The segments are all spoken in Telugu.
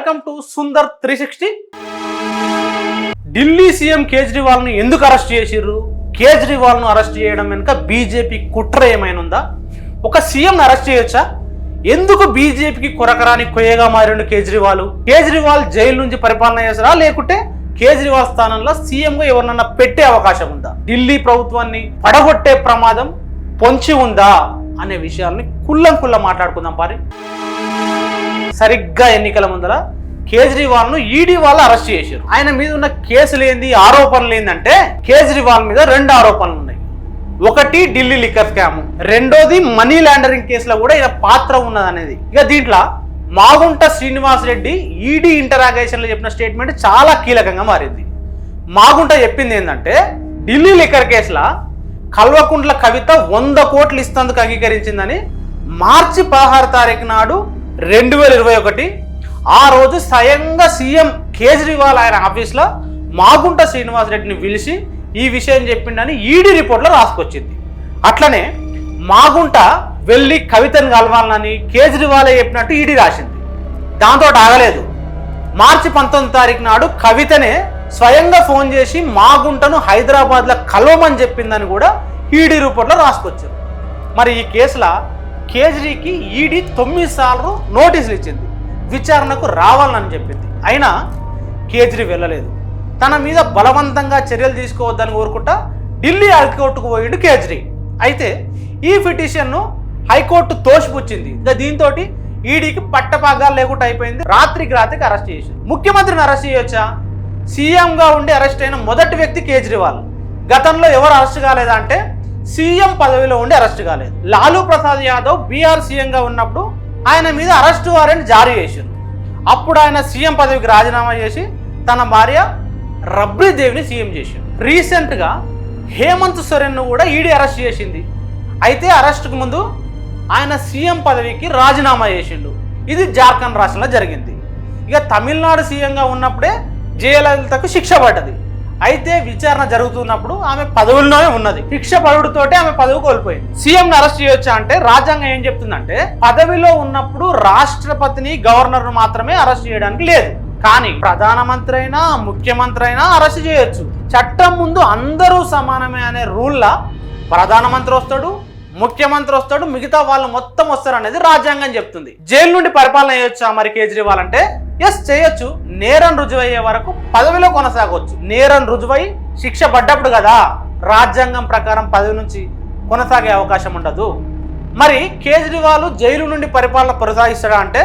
Welcome to Sundar three sixty. Delhi CM కేజ్రీవాల్ను ఎందుకు అరెస్ట్ చేసిర్రు? కేజ్రీవాల్ను అరెస్ట్ చేయడం వెనుక బీజేపీ కుట్ర ఏమైనా ఉందా ఒక సీఎం అరెస్ట్ చేయొచ్చా? ఎందుకు బీజేపీకి కొరకరాని కొయ్యగా మారిండు కేజ్రీవాల్? కేజ్రీవాల్ జైలు నుంచి పరిపాలన చేస్తారా లేకుంటే కేజ్రీవాల్ స్థానంలో సీఎంగా ఎవరినన్నా పెట్టే అవకాశం ఉందా? ఢిల్లీ ప్రభుత్వాన్ని పడగొట్టే ప్రమాదం పొంచి ఉందా? అనే విషయాల్ని కుల్లం కుల్ల మాట్లాడుకుందాం పారి. సరిగ్గా ఎన్నికల ముందర కేజ్రీవాల్ను ఈడీ వాళ్ళు అరెస్ట్ చేశారు. ఆయన మీద ఉన్న కేసులు ఏంది ఆరోపణలు ఏంటంటే కేజ్రీవాల్ మీద రెండు ఆరోపణలు ఉన్నాయి. ఒకటి ఢిల్లీ లిక్కర్ స్కామ్ రెండోది మనీ లాండరింగ్ కేసులో కూడా ఈయన పాత్ర ఉన్నదనేది. ఇక దీంట్లో మాగుంట శ్రీనివాస్ రెడ్డి ఈడీ ఇంటరాగేషన్లో చెప్పిన స్టేట్మెంట్ చాలా కీలకంగా మారింది. మాగుంట చెప్పింది ఏంటంటే ఢిల్లీ లిక్కర్ కేసులో కల్వకుంట్ల కవిత వంద కోట్లు ఇస్తందుకు అంగీకరించిందని మార్చి పదహారు తారీఖు నాడు రెండు వేల ఇరవై ఒకటి ఆ రోజు స్వయంగా సీఎం కేజ్రీవాల్ ఆయన ఆఫీస్లో మాగుంట శ్రీనివాస్ రెడ్డిని పిలిచి ఈ విషయం చెప్పిండని ఈడీ రిపోర్ట్లో రాసుకొచ్చింది. అట్లనే మాగుంట వెళ్ళి కవితను కలవాలని కేజ్రీవాలే చెప్పినట్టు ఈడీ రాసింది. దాంతో ఆగలేదు. మార్చి పంతొమ్మిది తారీఖు నాడు కవితనే స్వయంగా ఫోన్ చేసి మాగుంటను హైదరాబాద్లో కలవమని చెప్పిందని కూడా ఈడీ రిపోర్ట్లో రాసుకొచ్చారు. మరి ఈ కేసులో కేజ్రీకి ఈడీ తొమ్మిది సార్లు నోటీసులు ఇచ్చింది. విచారణకు రావాలని చెప్పింది. అయినా కేజ్రీ వెళ్ళలేదు. తన మీద బలవంతంగా చర్యలు తీసుకోవద్దని కోరుకుంటా ఢిల్లీ హైకోర్టుకు పోయిండు కేజ్రీ. అయితే ఈ పిటిషన్ను హైకోర్టు తోసిపుచ్చింది. ఇంకా దీంతో ఈడీకి పట్టపాగాలు లేకుండా అయిపోయింది. రాత్రికి రాత్రికి అరెస్ట్ చేసింది. ముఖ్యమంత్రిని అరెస్ట్ చేయొచ్చా? సీఎంగా ఉండి అరెస్ట్ అయిన మొదటి వ్యక్తి కేజ్రీవాల్. గతంలో ఎవరు అరెస్ట్ కాలేదా అంటే సీఎం పదవిలో ఉండి అరెస్ట్ కాలేదు. లాలూ ప్రసాద్ యాదవ్ బీఆర్ సీఎంగా ఉన్నప్పుడు ఆయన మీద అరెస్ట్ వారెంట్ జారీ చేశారు అప్పుడు ఆయన సీఎం పదవికి రాజీనామా చేసి తన భార్య రబ్రీదేవిని సీఎం చేశారు రీసెంట్గా హేమంత్ సొరెన్ను కూడా ఈడీ అరెస్ట్ చేసింది. అయితే అరెస్ట్కు ముందు ఆయన సీఎం పదవికి రాజీనామా చేసిండు. ఇది జార్ఖండ్ రాష్ట్రంలో జరిగింది. ఇక తమిళనాడు సీఎంగా ఉన్నప్పుడే జయలలితకు శిక్ష పడ్డది. అయితే విచారణ జరుగుతున్నప్పుడు ఆమె పదవుల్లోనే ఉన్నది. శిక్ష పడుడుతోటే ఆమె పదవి కోల్పోయింది. సీఎం అరెస్ట్ చేయొచ్చా అంటే రాజ్యాంగం ఏం చెప్తుందంటే పదవిలో ఉన్నప్పుడు రాష్ట్రపతిని గవర్నర్ మాత్రమే అరెస్ట్ చేయడానికి లేదు. కానీ ప్రధానమంత్రి అయినా ముఖ్యమంత్రి అయినా అరెస్ట్ చేయొచ్చు. చట్టం ముందు అందరూ సమానమే అనే రూల్లా ప్రధానమంత్రి వస్తాడు ముఖ్యమంత్రి వస్తాడు మిగతా వాళ్ళు మొత్తం వస్తారు అనేది రాజ్యాంగం చెప్తుంది. జైలు నుండి పరిపాలన చేయొచ్చా మరి కేజ్రీవాల్ అంటే? ఎస్ చేయొచ్చు. నేరం రుజువయ్యే వరకు పదవిలో కొనసాగవచ్చు నేరం రుజువై శిక్ష పడ్డప్పుడు కదా రాజ్యాంగం ప్రకారం పదవి నుంచి కొనసాగే అవకాశం ఉండదు. మరి కేజ్రీవాల్ జైలు నుండి పరిపాలన కొనసాగిస్తాడా అంటే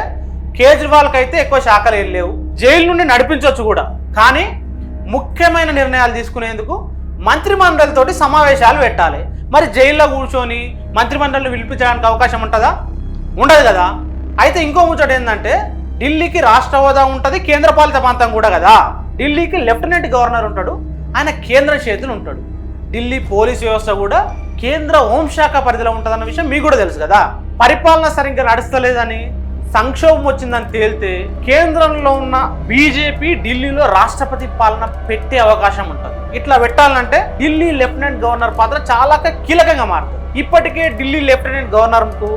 కేజ్రీవాల్కి అయితే ఎక్కువ శాఖలు ఏం లేవు. జైలు నుండి నడిపించవచ్చు కూడా. కానీ ముఖ్యమైన నిర్ణయాలు తీసుకునేందుకు మంత్రిమండలితోటి సమావేశాలు పెట్టాలి. మరి జైల్లో కూర్చొని మంత్రిమండలిని పిలిపించడానికి అవకాశం ఉంటుందా? ఉండదు కదా. అయితే ఇంకో ముచ్చట ఏంటంటే ఢిల్లీకి రాష్ట్ర హోదా ఉంటుంది కేంద్రపాలిత ప్రాంతం కూడా కదా. ఢిల్లీకి లెఫ్టినెంట్ గవర్నర్ ఉంటాడు ఆయన కేంద్ర చేతులు ఉంటాడు. ఢిల్లీ పోలీస్ వ్యవస్థ కూడా కేంద్ర హోంశాఖ పరిధిలో ఉంటుందన్న విషయం మీకు కూడా తెలుసు కదా. పరిపాలన సరిగ్గా నడుస్తలేదని సంక్షోభం వచ్చిందని తేలితే కేంద్రంలో ఉన్న బీజేపీ ఢిల్లీలో రాష్ట్రపతి పాలన పెట్టే అవకాశం ఉంటుంది. ఇట్లా పెట్టాలంటే ఢిల్లీ లెఫ్టినెంట్ గవర్నర్ పాత్ర చాలా కీలకంగా మారుతుంది. ఇప్పటికే ఢిల్లీ లెఫ్టినెంట్ గవర్నర్కు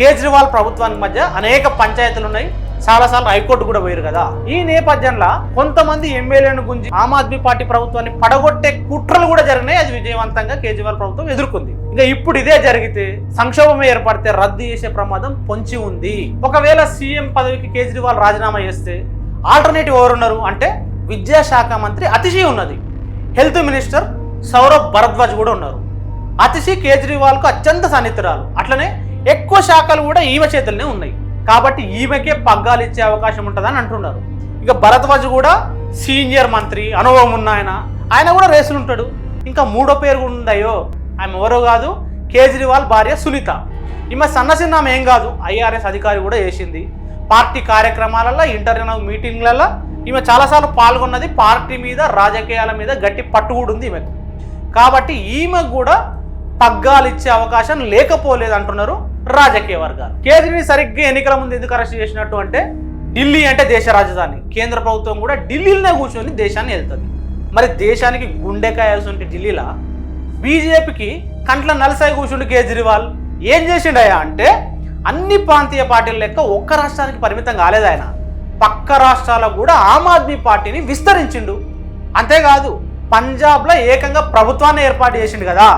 కేజ్రీవాల్ ప్రభుత్వానికి మధ్య అనేక పంచాయతీలు ఉన్నాయి. చాలాసార్లు హైకోర్టు కూడా పోయారు కదా. ఈ నేపథ్యంలో కొంతమంది ఎమ్మెల్యేను గురించి ఆమ్ ఆద్మీ పార్టీ ప్రభుత్వాన్ని పడగొట్టే కుట్రలు కూడా జరిగినాయి. అది విజయవంతంగా కేజ్రీవాల్ ప్రభుత్వం ఎదుర్కొంది. ఇక ఇప్పుడు ఇదే జరిగితే సంక్షోభం ఏర్పడితే రద్దు చేసే ప్రమాదం పొంచి ఉంది. ఒకవేళ సీఎం పదవికి కేజ్రీవాల్ రాజీనామా చేస్తే ఆల్టర్నేటివ్ ఎవరున్నారు అంటే విద్యాశాఖ మంత్రి అతిశీ ఉన్నది. హెల్త్ మినిస్టర్ సౌరభ్ భరద్వాజ్ కూడా ఉన్నారు. అతిశీ కేజ్రీవాల్కు అత్యంత సన్నిహితురాలు. అట్లనే ఎక్కువ శాఖలు కూడా ఈమె చేతుల్లోనే ఉన్నాయి. కాబట్టి ఈమెకే పగ్గాలు ఇచ్చే అవకాశం ఉంటుందని అంటున్నారు. ఇక భరద్వాజ్ కూడా సీనియర్ మంత్రి అనుభవం ఉన్న ఆయన. ఆయన కూడా రేసులు ఉంటాడు. ఇంకా మూడో పేరు కూడా ఉందయ్యో ఆమె ఎవరో కాదు కేజ్రీవాల్ భార్య సునీత. ఈమె సన్నసిన్న ఆమె ఏం కాదు ఐఆర్ఎస్ అధికారి కూడా చేసింది. పార్టీ కార్యక్రమాలలో ఇంటర్నల్ మీటింగ్లలో ఈమె చాలాసార్లు పాల్గొన్నది పార్టీ మీద రాజకీయాల మీద గట్టి పట్టు కూడా ఉంది ఈమెకు. కాబట్టి ఈమెకు కూడా పగ్గాలు ఇచ్చే అవకాశం లేకపోలేదు అంటున్నారు. రాజకీయ వర్గాలు. కేజ్రీని సరిగ్గా ఎన్నికల ముందు ఎందుకు అరెస్ట్ చేసినట్టు అంటే ఢిల్లీ అంటే దేశ రాజధాని. కేంద్ర ప్రభుత్వం కూడా ఢిల్లీలోనే కూర్చొని దేశాన్ని వెళ్తుంది మరి దేశానికి గుండెకాయ ఉంటే ఢిల్లీలో? బీజేపీకి కంట్ల నలసాయి కూర్చుండు కేజ్రీవాల్. ఏం చేసిండయా అంటే అన్ని ప్రాంతీయ పార్టీల లెక్క ఒక్క రాష్ట్రానికి పరిమితం కాలేదు ఆయన. పక్క రాష్ట్రాలకు కూడా ఆమ్ ఆద్మీ పార్టీని విస్తరించిండు. అంతేకాదు పంజాబ్లో ఏకంగా ప్రభుత్వాన్ని ఏర్పాటు చేసిండు కదా.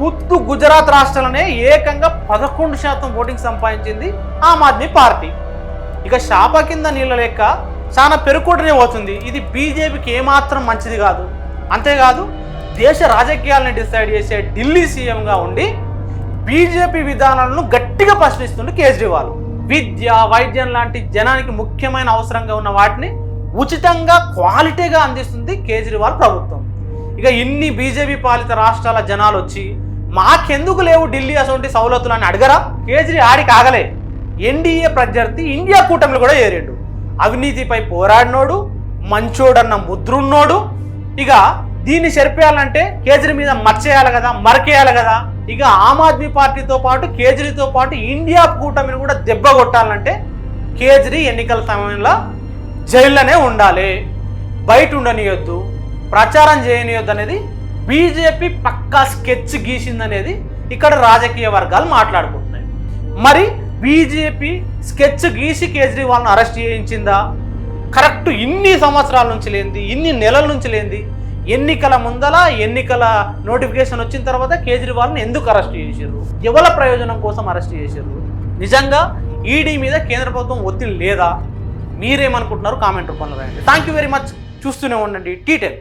ఖుద్దు గుజరాత్ రాష్ట్రాలనే ఏకంగా పదకొండు శాతం ఓటింగ్ సంపాదించింది ఆమ్ ఆద్మీ పార్టీ. ఇక శాప కింద నీళ్ళ లెక్క చాలా పెరుకోటనే పోతుంది. ఇది బీజేపీకి ఏమాత్రం మంచిది కాదు. అంతేకాదు దేశ రాజకీయాలను డిసైడ్ చేసే ఢిల్లీ సీఎంగా ఉండి బీజేపీ విధానాలను గట్టిగా ప్రశ్నిస్తుండే కేజ్రీవాల్. విద్య వైద్యం లాంటి జనానికి ముఖ్యమైన అవసరంగా ఉన్న వాటిని ఉచితంగా క్వాలిటీగా అందిస్తుంది కేజ్రీవాల్ ప్రభుత్వం. ఇక ఇన్ని బీజేపీ పాలిత రాష్ట్రాల జనాలు వచ్చి మాకెందుకు లేవు ఢిల్లీ అసొంటి సౌలతులు అని అడగరా? కేజ్రీ ఆడికి ఆగలే. ఎన్డీఏ ప్రత్యర్థి ఇండియా కూటమిలో కూడా ఏరిండు అవినీతిపై పోరాడినోడు మంచోడన్న ముద్రున్నోడు. ఇక దీన్ని చెరిపేయాలంటే కేజ్రీ మీద మర్చేయాలి కదా మరకేయాలి కదా. ఇక ఆమ్ ఆద్మీ పార్టీతో పాటు కేజ్రీతో పాటు ఇండియా కూటమిని కూడా దెబ్బ కొట్టాలంటే కేజ్రీ ఎన్నికల సమయంలో జైల్లోనే ఉండాలి. బయట ఉండనియొద్దు. ప్రచారం చేయనియొద్దు అనేది బీజేపీ పక్కా స్కెచ్ గీసిందనేది ఇక్కడ రాజకీయ వర్గాలు మాట్లాడుకుంటున్నాయి. మరి బీజేపీ స్కెచ్ గీసి కేజ్రీవాల్ను అరెస్ట్ చేయించిందా? కరెక్ట్ ఇన్ని సంవత్సరాల నుంచి లేనిది ఇన్ని నెలల నుంచి లేనిది ఎన్నికల ముందల ఎన్నికల నోటిఫికేషన్ వచ్చిన తర్వాత కేజ్రీవాల్ని ఎందుకు అరెస్ట్ చేశారు ఎవల ప్రయోజనం కోసం అరెస్ట్ చేశారు నిజంగా ఈడీ మీద కేంద్ర ప్రభుత్వం ఒత్తిడి లేదా? మీరేమనుకుంటున్నారు? కామెంట్ రూపంలో రాయండి. థ్యాంక్ యూ వెరీ మచ్ చూస్తూనే ఉండండి. టీటెల్